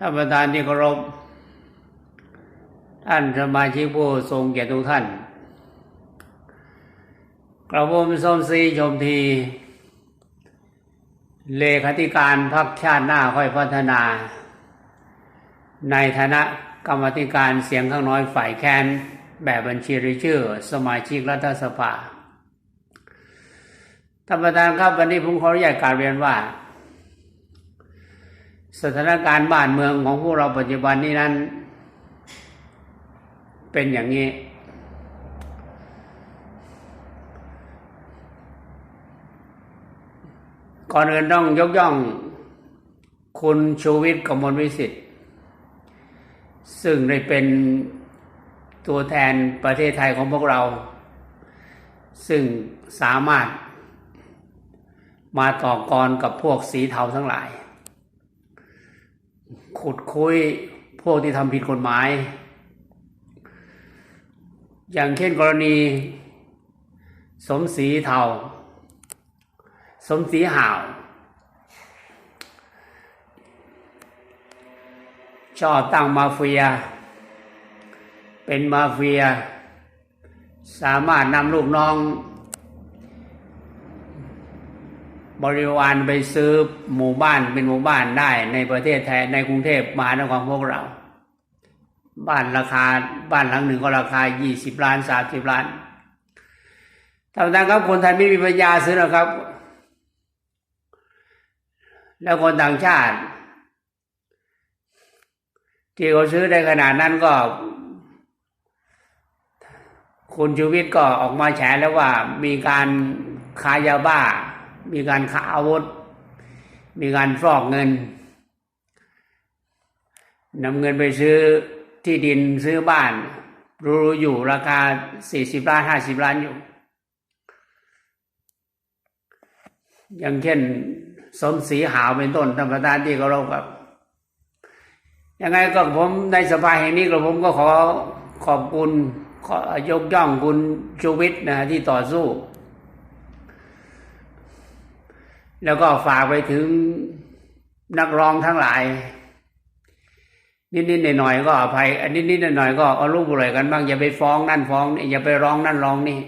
ท่านประธานที่เคารพ ท่านสมาชิกผู้ทรงเกียรติทุกท่าน กระผมส้มซีชมที เลขาธิการพักชาติหน้าค่อยพัฒนา ในฐานะกรรมธิการเสียงข้างน้อยฝ่ายแคนแบบบัญชีรายชื่อ สมาชิกรัฐสภาท่านประธานครับวันนี้ผมขออนุญาตกาบเรียนว่า สถานการณ์บ้านเมืองของพวกเราปัจจุบันนี้นั้น เป็นอย่างนี้ ก่อนอื่นต้องยกย่อง คุณชูวิทย์กมลวิสิทธิ์ซึ่งได้เป็นตัวแทนประเทศไทยของพวกเรา ซึ่งสามารถมาต่อกรกับพวกสีเทาทั้งหลาย ขุดคุยพวกที่ทำผิดกฎหมาย อย่างเช่นกรณี สมศรีเทา สมศรีห่าว ชอบตั้งมาเฟีย เป็นมาเฟีย สามารถนำลูกน้อง บริวารไปซื้อหมู่บ้านเป็นหมู่บ้านได้ในประเทศไทยในกรุงเทพมหานครพวกเรา บ้านราคาบ้านหลังหนึ่งก็ราคายี่สิบล้านสามสิบล้านท่านประธานครับคนไทยไม่มีปัญญาซื้อหรอกครับ แล้วคนต่างชาติ ที่เขาซื้อได้ขนาดนั้นก็ คุณชูวิทย์ก็ออกมาแฉแล้วว่ามีการค้ายาบ้า มีการค้าอาวุธ มีการฟอกเงินนำเงินไปซื้อที่ดินซื้อบ้าน รู้อยู่ราคาสี่สิบล้านห้าสิบล้านอยู่ อย่างเช่นสมศรีหาวเป็นต้นธรรมดานที่เคารพครับยังไงก็ผมในสภาแห่งนี้ก็ผมก็ขอขอบคุณขอยกย่องคุณชูวิทย์นะที่ต่อสู้ แล้วก็ฝากไปถึงนักร้องทั้งหลาย นิดๆหน่อยๆก็อภัย อันนิดๆหน่อยๆก็เอาลูกบุหรี่กันบ้างอย่าไปฟ้องนั่นฟ้องนี่อย่าไปร้องนั่นร้องนี่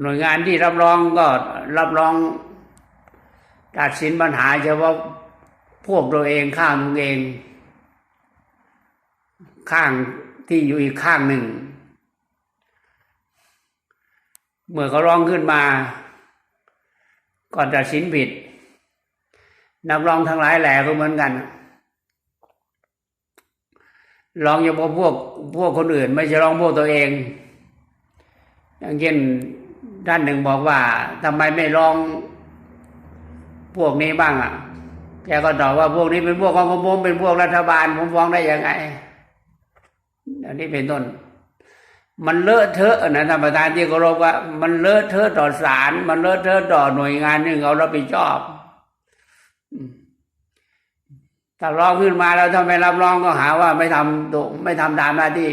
หน่วยงานที่รับรองก็รับรองตัดสินปัญหาเฉพาะพวกตัวเองข้างตัวเอง ข้างที่อยู่อีกข้างหนึ่ง เมื่อเขาร้องขึ้นมา ก่อนตัดสินผิด นักร้องทั้งหลายแหล่ก็เหมือนกันร้องเฉพาะพวกพวกคนอื่น ไม่ใช่ร้องพวกตัวเอง อย่างเช่นท่านหนึ่งบอกว่าทำไมไม่ร้องพวกนี้บ้างอะแกก็ตอบว่าพวกนี้เป็นพวกของผมเป็นพวกรัฐบาลผมฟ้องได้ยังไงอันนี้เป็นต้น มันเลอะเทอะนะท่านประธานที่เคารพว่า มันเลอะเทอะต่อศาลมันเลอะเทอะต่อหน่วยงานหนึ่งเขารับผิดชอบถ้าร้องขึ้นมาแล้วถ้าไม่รับรองก็หาว่าไม่ทำตัวไม่ทำตามหน้าที่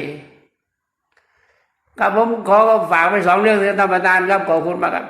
ครับผมขอฝากไปสองเรื่องท่านประธานครับขอบคุณมากครับ